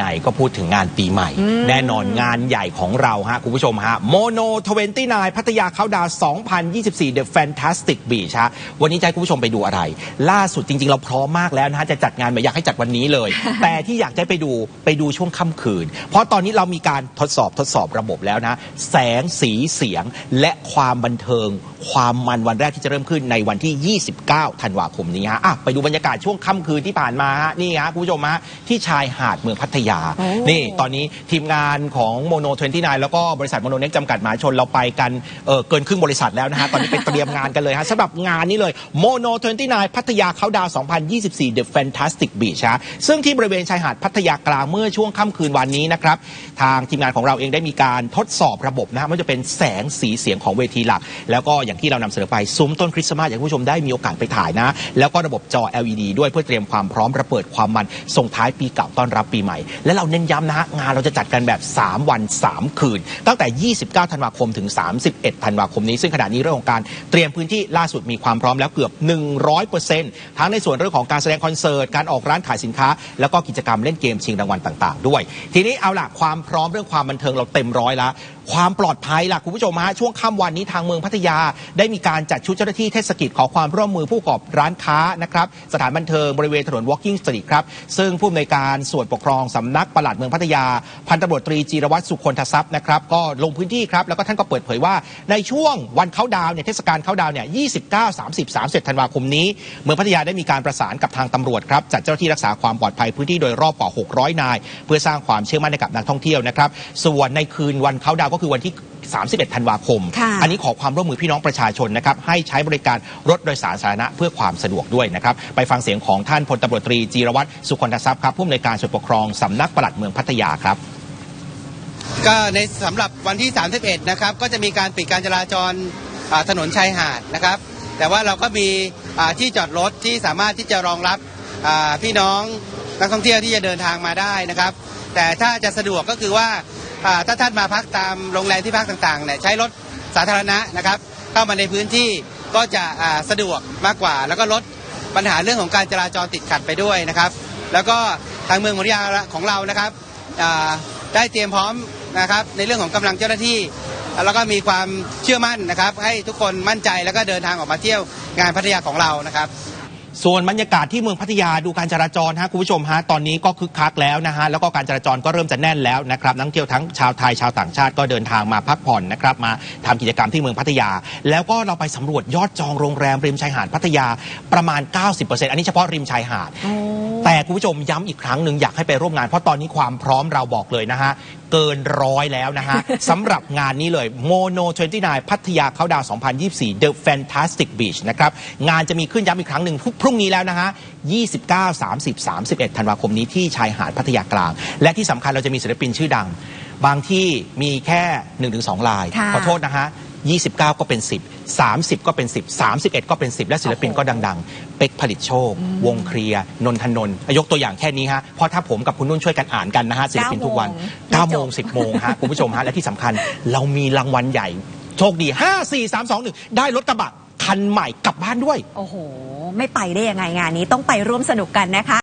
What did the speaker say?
ไหนก็พูดถึงงานปีใหม่ แน่นอนงานใหญ่ของเราฮะ คุณผู้ชมฮะโมโน29พัทยาเขาดาวน์2024 The Fantastic Beach ฮะ วันนี้จะให้คุณผู้ชมไปดูอะไร ล่าสุดจริง ๆ เราพร้อมมากแล้วนะฮะ จะจัดงานแบบอยากให้จัดวันนี้เลย แต่ที่อยากจะให้ไปดูไปดูช่วงค่ำคืน เพราะตอนนี้เรามีการทดสอบทดสอบระบบแล้วนะ แสงสีเสียงและความบันเทิง ความมันวันแรกที่จะเริ่มขึ้นในวันที่ 29 ธันวาคมนี้ฮะอะไปดูบรรยากาศช่วงค่ำคืนที่ผ่านมาฮะนี่ฮะคุณผู้ชมฮะที่ชายหาดเมืองพัทยาโอ้นี่ตอนนี้ทีมงานของโมโน 29 แล้วก็บริษัทโมโนเน็กจำกัดมหาชนเราไปกันเอ่อเกินครึ่งบริษัทแล้วนะฮะ ตอนนี้ไปเตรียมงานกันเลยฮะสำหรับงานนี้เลยโมโน 29 พัทยาเขาดาวน์2024 The Fantastic Beach ฮะซึ่งที่บริเวณชายหาดพัทยากลางเมื่อช่วงค่ำคืนวันนี้นะครับ ทางทีมงานของเราเองได้มีการทดสอบระบบนะฮะไม่ว่าจะเป็นแสงสีเสียงของเวทีหลัก แล้วก็อย่างที่เรานำเสนอไปซุ้มต้นคริสต์มาสอยากให้คุณผู้ชมได้มีโอกาสไปถ่ายนะ แล้วก็ระบบจอ LED ด้วยเพื่อเตรียมความพร้อมระเบิดความมันส่งท้ายปีเก่าต้อนรับปีใหม่และเราเน้นย้ำนะฮะงานเราจะจัดกันแบบ 3 วัน 3 คืน ตั้งแต่ 29 ธันวาคมถึง 31 ธันวาคมนี้ ซึ่งขณะนี้เรื่องของการเตรียมพื้นที่ล่าสุดมีความพร้อมแล้วเกือบ 100%ทั้งในส่วนเรื่องของการแสดงคอนเสิร์ต การออกร้านขายสินค้า แล้วก็กิจกรรมเล่นเกมชิงรางวัลต่างๆ ด้วย ทีนี้เอาล่ะความพร้อมเรื่องความบันเทิงเราเต็มร้อยแล้วความปลอดภัยล่ะคุณผู้ชมฮะช่วงค่ำวันนี้ทางเมืองพัทยา ได้มีการจัดชุดเจ้าหน้าที่เทศกิจขอความร่วมมือผู้ประกอบร้านค้านะครับสถานบันเทิงบริเวณถนน Walking Street ครับซึ่งผู้อำนวยการส่วนปกครองสำนักปลัดเมืองพัทยา พันตำรวจตรีจีรวัตรสุคนทรัพย์นะครับก็ลงพื้นที่ครับแล้วก็ท่านก็เปิดเผยว่าในช่วงวันเข้าดาวน์เนี่ยเทศกาลเข้าดาวน์เนี่ย 29 30 31 ธันวาคมนี้ เมืองพัทยาได้มีการประสานกับทางตำรวจครับจัดเจ้าหน้าที่รักษาความปลอดภัยพื้นที่โดยรอบกว่า 600 นาย เพื่อสร้างความเชื่อมั่นให้กับนักท่องเที่ยวนะครับส่วนในคืนวันเข้าดาวน์ก็คือวันที่31 ธันวาคมค่ะอันนี้ขอความร่วมมือพี่น้องประชาชนนะครับให้ใช้บริการรถโดยสารสาธารณะเพื่อความสะดวกด้วยนะครับไปฟังเสียงของท่านพลตำรวจตรีจีรวัตรสุคนทรัพย์ครับผู้อำนวยการส่วนปกครองสำนักปลัดเมืองพัทยาครับ ก็ในสำหรับวันที่ 31 นะครับ ก็จะมีการปิดการจราจรถนนชายหาดนะครับ แต่ว่าเราก็มีที่จอดรถที่สามารถที่จะรองรับพี่น้องนักท่องเที่ยวที่จะเดินทางมาได้นะครับ แต่ถ้าจะสะดวกก็คือว่าถ้าท่านมาพักตามโรงแรมที่พักต่างๆเนี่ยใช้รถสาธารณะนะครับ เข้ามาในพื้นที่ก็จะสะดวกมากกว่า แล้วก็ลดปัญหาเรื่องของการจราจรติดขัดไปด้วยนะครับ แล้วก็ ทางเมืองพัทยาของเรานะครับอ่าได้เตรียมพร้อมนะครับในเรื่องของกำลังเจ้าหน้าที่ แล้วก็มีความเชื่อมั่นนะครับ ให้ทุกคนมั่นใจแล้วก็เดินทางออกมาเที่ยวงานพัทยาของเรานะครับส่วนบรรยากาศที่เมืองพัทยาดูการจราจรฮะคุณผู้ชมฮะตอนนี้ก็คึกคักแล้วนะฮะแล้วก็การจราจรก็เริ่มจะแน่นแล้วนะครับนักท่องเที่ยวทั้งชาวไทยชาวต่างชาติก็เดินทางมาพักผ่อนนะครับมาทำกิจกรรมที่เมืองพัทยา แล้วก็เราไปสำรวจยอดจองโรงแรมริมชายหาดพัทยาประมาณ 90%อันนี้เฉพาะริมชายหาด แต่คุณผู้ชมย้ำอีกครั้งหนึ่งอยากให้ไปร่วมงาน เพราะตอนนี้ความพร้อมเราบอกเลยนะฮะ เกินร้อยแล้วนะฮะ สำหรับงานนี้เลย Mono 29 พัทยาเขาดาวน์2024 The Fantastic Beach นะครับ งานจะมีขึ้นย้ำอีกครั้งหนึ่งพรุ่งพรุ่งนี้แล้วนะฮะ 29 30 31 ธันวาคมนี้ที่ชายหาดพัทยากลาง และที่สำคัญเราจะมีศิลปินชื่อดัง บางที่มีแค่ 1-2 ลาย ค่ะ ขอโทษนะฮะ 29 ก็เป็น 10 30 ก็เป็น 10 31 ก็เป็น 10 และศิลปินก็ดัง ๆ เป็กผลิตโชค วงเคลียร์นนทนนท์ยกตัวอย่างแค่นี้ฮะเพราะถ้าผมกับคุณนุ่นช่วยกันอ่านกันนะฮะศิลปินทุกวันเก้า9โมโมงง10 โมงฮะคุณผู้ชมฮะและที่สำคัญเรามีรางวัลใหญ่โชคดี 5 4 3 2 1 ได้รถกระบะคันใหม่กลับบ้านด้วย โอ้โห ไม่ไปได้ยังไงงานนี้ต้องไปร่วมสนุกกันนะคะ